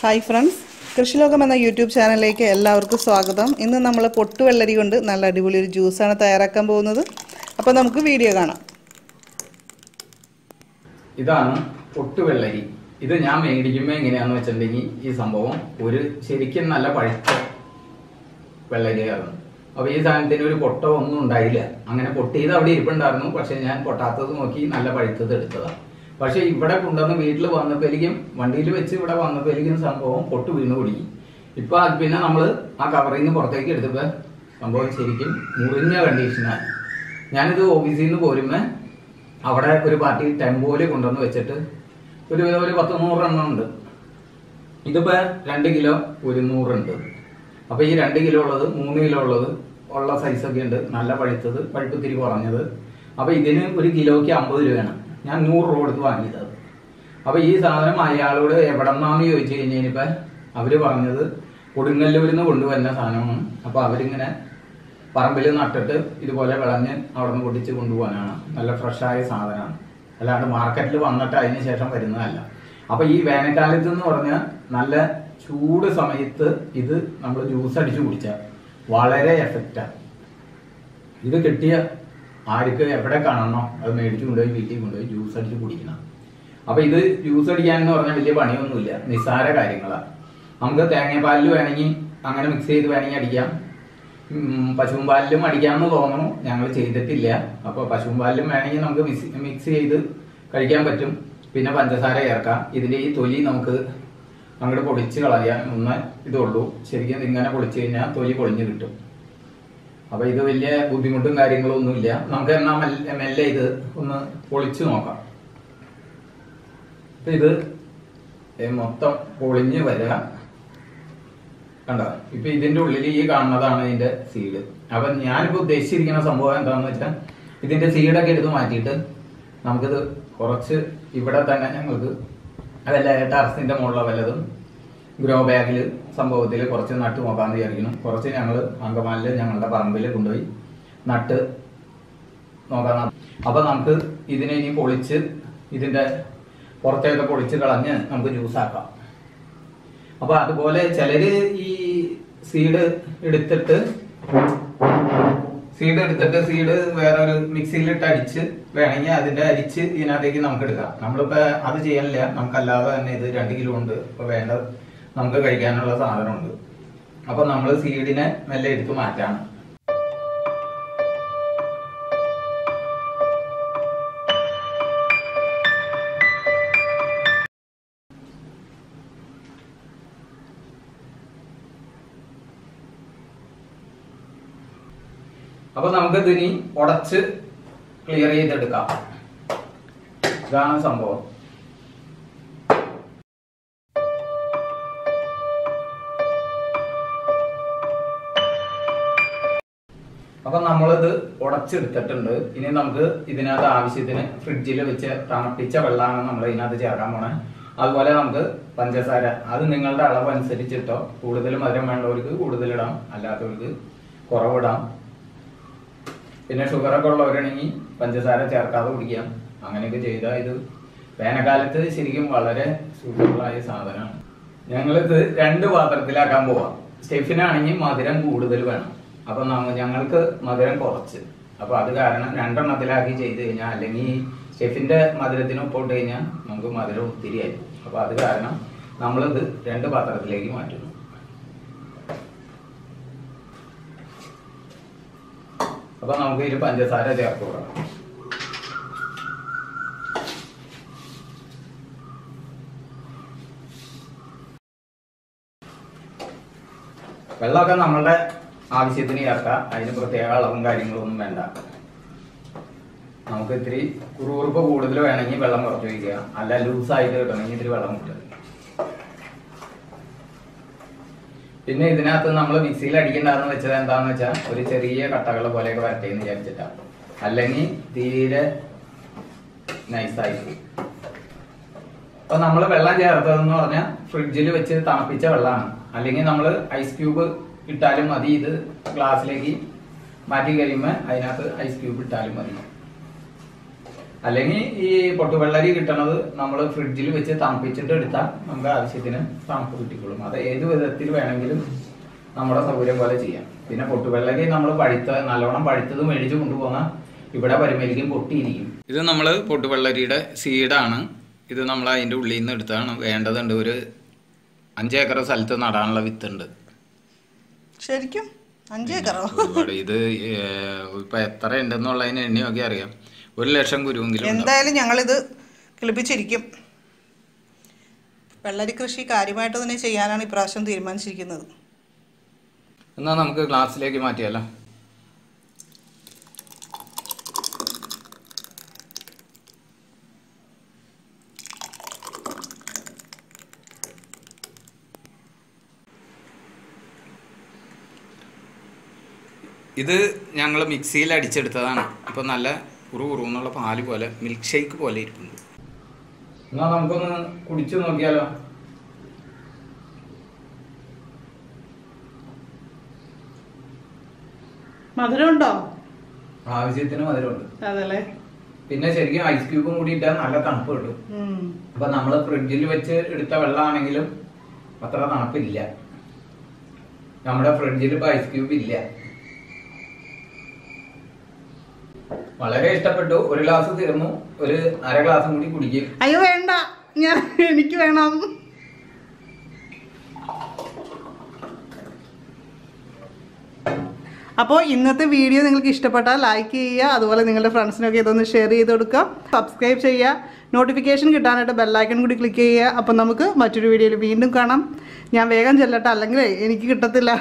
Hi friends കൃഷിലോകം എന്ന YouTube ചാനലിലേക്ക് എല്ലാവർക്കും സ്വാഗതം. ഇന്ന് നമ്മൾ പൊട്ടുവെള്ളരി കൊണ്ട് നല്ല അടിപൊളി ഒരു ജ്യൂസാണ് തയ്യാറാക്കാൻ പോകുന്നത്. അപ്പോൾ നമുക്ക് വീഡിയോ കാണാം. ഇതാണ് പൊട്ടുവെള്ളരി. ഇത് ഞാൻ മേടിക്കുമ്പോൾ എങ്ങനെയാന്ന് വെച്ചിട്ടുണ്ടെങ്കിൽ ഈ സംഭവം ഒരു ശരിക്കും നല്ല പഴുത്ത വെള്ളരിയായിരുന്നു അപ്പോൾ ഈ സാധനത്തിന് ഒരു പൊട്ടോ ഒന്നും ഉണ്ടായില്ല. അങ്ങനെ പൊട്ടിയത് അവിടെ ഇരിപ്പുണ്ടായിരുന്നു. പക്ഷെ ഞാൻ പൊട്ടാത്തത് നോക്കി നല്ല പഴുത്തത് എടുത്തതാണ് പക്ഷെ ഇവിടെ കൊണ്ടുവന്ന് വീട്ടിൽ വന്നപ്പോഴേക്കും വണ്ടിയിൽ വെച്ച് ഇവിടെ വന്നപ്പോഴേക്കും സംഭവം പൊട്ടു വീണ് കുടുങ്ങി ഇപ്പൊ അത് പിന്നെ നമ്മൾ ആ നിന്ന് പുറത്തേക്ക് എടുത്തപ്പോൾ സംഭവം ശരിക്കും മുറിഞ്ഞ കണ്ടീഷനായി ഞാനിത് ഓഫീസിൽ നിന്ന് പോരുമ്പോൾ അവിടെ ഒരു പാർട്ടി ടെമ്പോയിൽ കൊണ്ടുവന്ന് വെച്ചിട്ട് ഒരു ഒരു പത്ത് നൂറെണ്ണം ഉണ്ട്. ഇതിപ്പോ രണ്ട് കിലോ ഒരു നൂറുണ്ട്. അപ്പൊ ഈ രണ്ട് കിലോ ഉള്ളത് മൂന്ന് കിലോ ഉള്ളത് ഉള്ള സൈസൊക്കെ ഉണ്ട്. നല്ല പഴുത്തത് പഴുപ്പ് തിരി കുറഞ്ഞത്. അപ്പൊ ഇതിന് ഒരു കിലോയ്ക്ക് അമ്പത് രൂപയാണ്. ഞാൻ നൂറ് രൂപ കൊടുത്ത് വാങ്ങിയത് അപ്പൊ ഈ സാധനം അയാളോട് എവിടെ നിന്നാന്ന് ചോദിച്ചു കഴിഞ്ഞിപ്പോ അവർ പറഞ്ഞത് കൊടുങ്ങല്ലൂരിൽ നിന്ന് കൊണ്ടുവരുന്ന സാധനമാണ്. അപ്പൊ അവരിങ്ങനെ പറമ്പിൽ നട്ടിട്ട് ഇതുപോലെ വിളഞ്ഞ് അവിടെ നിന്ന് പൊട്ടിച്ച് കൊണ്ടുപോകാനാണ്. നല്ല ഫ്രഷായ സാധനമാണ്. അല്ലാണ്ട് മാർക്കറ്റിൽ വന്നിട്ട് അതിന് ശേഷം വരുന്നതല്ല. അപ്പൊ ഈ വേനൽക്കാലത്ത് എന്ന് പറഞ്ഞാൽ നല്ല ചൂട് സമയത്ത് ഇത് നമ്മൾ ജ്യൂസ് അടിച്ച് കുടിച്ചാൽ വളരെ എഫക്റ്റാണ് ഇത് കിട്ടിയ ആർക്ക് എവിടെ കാണണോ അത് മേടിച്ചു കൊണ്ടുപോയി വീട്ടിൽ കൊണ്ടുപോയി ജ്യൂസ് അടിച്ച് കുടിക്കണം. അപ്പൊ ഇത് ജ്യൂസ് അടിക്കാൻ എന്ന് പറഞ്ഞാൽ വലിയ പണിയൊന്നുമില്ല. നിസ്സാര കാര്യങ്ങളാണ് നമുക്ക് തേങ്ങാപ്പാലിൽ വേണമെങ്കിൽ അങ്ങനെ മിക്സ് ചെയ്ത് വേണമെങ്കിൽ അടിക്കാം. പശുവും പാലിലും അടിക്കാമെന്ന് തോന്നുന്നു. ഞങ്ങൾ ചെയ്തിട്ടില്ല. അപ്പൊ പശുവും പാലിലും വേണമെങ്കിൽ നമുക്ക് മിക്സ് മിക്സ് ചെയ്ത് കഴിക്കാൻ പറ്റും. പിന്നെ പഞ്ചസാര ചേർക്കാം. ഇതിന്റെ ഈ തൊലി നമുക്ക് അങ്ങോട്ട് പൊടിച്ച് കളയാം ഒന്ന് ഇതുള്ളൂ ശരിക്കും ഇങ്ങനെ പൊളിച്ചു കഴിഞ്ഞാൽ തൊലി പൊളിഞ്ഞ് കിട്ടും. അപ്പൊ ഇത് വലിയ ബുദ്ധിമുട്ടും കാര്യങ്ങളും ഒന്നുമില്ല. നമുക്ക് എന്നാ മെല്ലെ ഇത് ഒന്ന് പൊളിച്ചു നോക്കാം. ഇത് മൊത്തം പൊളിഞ്ഞു വരിക കണ്ടോ? ഇപ്പൊ ഇതിന്റെ ഉള്ളിൽ ഈ കാണുന്നതാണ് ഇതിന്റെ സീഡ് അപ്പൊ ഞാനിപ്പോ ഉദ്ദേശിച്ചിരിക്കുന്ന സംഭവം എന്താണെന്ന് വെച്ചാൽ ഇതിന്റെ സീഡൊക്കെ എടുത്ത് മാറ്റിയിട്ട് നമുക്കിത് കുറച്ച് ഇവിടെ തന്നെ ഞങ്ങൾക്ക് അതല്ല ടെറസിന്റെ മുകളിലോ വല്ലതും ഗ്രോ ബാഗിൽ സംഭവത്തിൽ കുറച്ച് നട്ട് നോക്കാമെന്ന് വിചാരിക്കുന്നു. കുറച്ച് ഞങ്ങൾ അങ്കമാലിൽ ഞങ്ങളുടെ പറമ്പിൽ കൊണ്ടുപോയി നട്ട് നോക്കാം അപ്പൊ നമുക്ക് ഇതിനെ ഇനി പൊളിച്ച് ഇതിന്റെ പുറത്തേക്ക് പൊളിച്ച് കളഞ്ഞ് നമുക്ക് ജ്യൂസ് ആക്കാം. അപ്പൊ അതുപോലെ ചിലര് ഈ സീഡ് എടുത്തിട്ട് സീഡ് എടുത്തിട്ട് സീഡ് വേറെ വേറൊരു മിക്സിയിലിട്ട് അടിച്ച് വേണമെങ്കിൽ അതിന്റെ അരിച്ച് ഇതിനകത്തേക്ക് നമുക്ക് എടുക്കാം. നമ്മളിപ്പോ അത് ചെയ്യാനില്ല. നമുക്കല്ലാതെ തന്നെ ഇത് രണ്ട് കിലോ ഉണ്ട് ഇപ്പൊ വേണ്ട നമുക്ക് കഴിക്കാനുള്ള സാധനമുണ്ട്. അപ്പൊ നമ്മൾ സീഡിനെ മെല്ലെ എടുത്ത് മാറ്റാണ്. അപ്പൊ നമുക്ക് ഇതിനി ഉടച്ച് ക്ലിയർ ചെയ്തെടുക്കാം. ഇതാണ് സംഭവം. അപ്പൊ നമ്മളിത് ഉടച്ചെടുത്തിട്ടുണ്ട്. ഇനി നമുക്ക് ഇതിനകത്ത് ആവശ്യത്തിന് ഫ്രിഡ്ജിൽ വെച്ച് തണുപ്പിച്ച വെള്ളമാണ് നമ്മൾ ഇതിനകത്ത് ചേർക്കാൻ പോണേ. അതുപോലെ നമുക്ക് പഞ്ചസാര. അത് നിങ്ങളുടെ അളവ് അനുസരിച്ചിട്ടോ കൂടുതൽ മധുരം വേണ്ടവർക്ക് കൂടുതലിടാം അല്ലാത്തവർക്ക് കുറവിടാം. പിന്നെ ഷുഗറൊക്കെ ഉള്ളവരാണെങ്കിൽ പഞ്ചസാര ചേർക്കാതെ കുടിക്കാം. അങ്ങനെയൊക്കെ ചെയ്താൽ ഇത് വേനൽക്കാലത്ത് ശരിക്കും വളരെ സൂട്ടബിളായ സാധനമാണ്. ഞങ്ങളിത് രണ്ട് പാത്രത്തിലാക്കാൻ പോവാം. സ്റ്റെഫിനാണെങ്കിൽ മധുരം കൂടുതൽ വേണം. അപ്പൊ ഞങ്ങൾക്ക് മധുരം കുറച്ച്. അപ്പൊ അത് കാരണം രണ്ടെണ്ണത്തിലാക്കി ചെയ്ത് കഴിഞ്ഞാൽ അല്ലെങ്കിൽ ഷെഫിന്റെ മധുരത്തിന് ഒപ്പിട്ട് കഴിഞ്ഞാൽ നമുക്ക് മധുരം ഒത്തിരി ആയി. അപ്പൊ അത് കാരണം നമ്മളിത് രണ്ട് പാത്രത്തിലേക്ക് മാറ്റുന്നു. അപ്പൊ നമുക്ക് ഇതിൽ പഞ്ചസാര ചേർത്ത് വെള്ളമൊക്കെ നമ്മളുടെ ആവശ്യത്തിന് ചേർക്കാം അതിന് പ്രത്യേക അളവും കാര്യങ്ങളും ഒന്നും വേണ്ട. നമുക്ക് ഇത്തിരി കുറുകുറുപ്പ് കൂടുതൽ വേണമെങ്കിൽ വെള്ളം കുറച്ച് വയ്ക്കുക അല്ല ലൂസായിട്ട് കിട്ടണമെങ്കിൽ ഇത്തിരി വെള്ളം കിട്ടുക പിന്നെ ഇതിനകത്ത് നമ്മൾ മിക്സിയിൽ അടിക്കണ്ടെന്ന് വെച്ചത് എന്താന്ന് വെച്ചാൽ ഒരു ചെറിയ കട്ടകൾ പോലെയൊക്കെ വരട്ടേന്ന് വിചാരിച്ചിട്ടാ. അല്ലെങ്കിൽ തീരെ നൈസായി അപ്പൊ നമ്മൾ വെള്ളം ചേർത്തതെന്ന് പറഞ്ഞാൽ ഫ്രിഡ്ജിൽ വെച്ച് തണുപ്പിച്ച വെള്ളമാണ്. അല്ലെങ്കിൽ നമ്മൾ ഐസ് ക്യൂബ് ഇട്ടാലും മതി ഇത് ഗ്ലാസ്സിലേക്ക് മാറ്റി കഴിയുമ്പോൾ അതിനകത്ത് ഐസ് ക്യൂബ് ഇട്ടാലും മതി. അല്ലെങ്കിൽ ഈ പൊട്ടുവെള്ളരി കിട്ടണത് നമ്മൾ ഫ്രിഡ്ജിൽ വെച്ച് തണുപ്പിച്ചിട്ട് എടുത്താൽ നമുക്ക് ആവശ്യത്തിന് തണുപ്പ് കിട്ടിക്കൊള്ളും അത് ഏത് വിധത്തിൽ വേണമെങ്കിലും നമ്മുടെ സൗകര്യം പോലെ ചെയ്യാം. പിന്നെ പൊട്ടുവെള്ളരി നമ്മൾ പഴുത്ത നല്ലോണം പഴുത്തത് മേടിച്ച് കൊണ്ടുപോകാൻ ഇവിടെ വരുമ്പോഴേക്കും പൊട്ടിയിരിക്കും. ഇത് നമ്മൾ പൊട്ടുവെള്ളരിയുടെ സീഡാണ് ഇത് നമ്മൾ അതിന്റെ ഉള്ളിൽ നിന്ന് എടുത്താണ്. വേണ്ടതുണ്ട് ഒരു അഞ്ചേക്കർ സ്ഥലത്ത് നടാനുള്ള വിത്തുണ്ട്. ശരിക്കും? അഞ്ചേക്കറോ ഒരുപാട്. ഇത് ഇപ്പൊ എത്ര ഉണ്ടെന്നുള്ളതിന് എണ്ണി നോക്കി അറിയാം. ഒരു ലക്ഷം കുരുവെങ്കിലും. എന്തായാലും ഞങ്ങളിത് കിളിപ്പിച്ചിരിക്കും. വെള്ളരി കൃഷി കാര്യമായിട്ട് തന്നെ ചെയ്യാനാണ് ഇപ്രാവശ്യം തീരുമാനിച്ചിരിക്കുന്നത്. എന്നാ നമുക്ക് ക്ലാസ്സിലേക്ക് മാറ്റിയാലോ? ഇത് ഞങ്ങൾ മിക്സിയിൽ അടിച്ചെടുത്തതാണ്. ഇപ്പൊ നല്ല ഉറു ഉറു എന്നുള്ള പാൽ പോലെ മിൽക്ക് ഷേക്ക് പോലെ ഇരിക്കുന്നു എന്നാ നമുക്കൊന്ന് കുടിച്ചു നോക്കിയാലോ? മധുരമുണ്ടോ? ആവശ്യത്തിന് മധുരമുണ്ട്. അതല്ലേ? പിന്നെ ശരിക്കും ഐസ് ക്യൂബും കൂടി ഇട്ടാൽ നല്ല തണുപ്പ് കിട്ടും. അപ്പൊ നമ്മൾ ഫ്രിഡ്ജിൽ വെച്ച് എടുത്ത വെള്ളമാണെങ്കിലും അത്ര തണുപ്പില്ല. നമ്മുടെ ഫ്രിഡ്ജിൽ ഇപ്പൊ ഐസ് ക്യൂബ് ഇല്ല. വളരെ ഇഷ്ടപ്പെട്ടു. ഒരു ഗ്ലാസ് തീർന്നു. ഒരു അര ഗ്ലാസും കൂടി കുടിക്കും. അയ്യോ വേണ്ട. ഞാൻ എനിക്ക് വേണം. അപ്പോൾ ഇന്നത്തെ വീഡിയോ നിങ്ങൾക്ക് ഇഷ്ടപ്പെട്ടാൽ ലൈക്ക് ചെയ്യുക. അതുപോലെ നിങ്ങളുടെ ഫ്രണ്ട്സിനൊക്കെ ഇതൊന്ന് ഷെയർ ചെയ്ത് കൊടുക്കുക. സബ്സ്ക്രൈബ് ചെയ്യുക. നോട്ടിഫിക്കേഷൻ കിട്ടാനായിട്ട് ബെല്ലൈക്കൺ കൂടി ക്ലിക്ക് ചെയ്യുക. അപ്പം നമുക്ക് മറ്റൊരു വീഡിയോയിൽ വീണ്ടും കാണാം. ഞാൻ വേഗം ചെല്ലട്ടെ. അല്ലെങ്കിൽ എനിക്ക് കിട്ടത്തില്ല.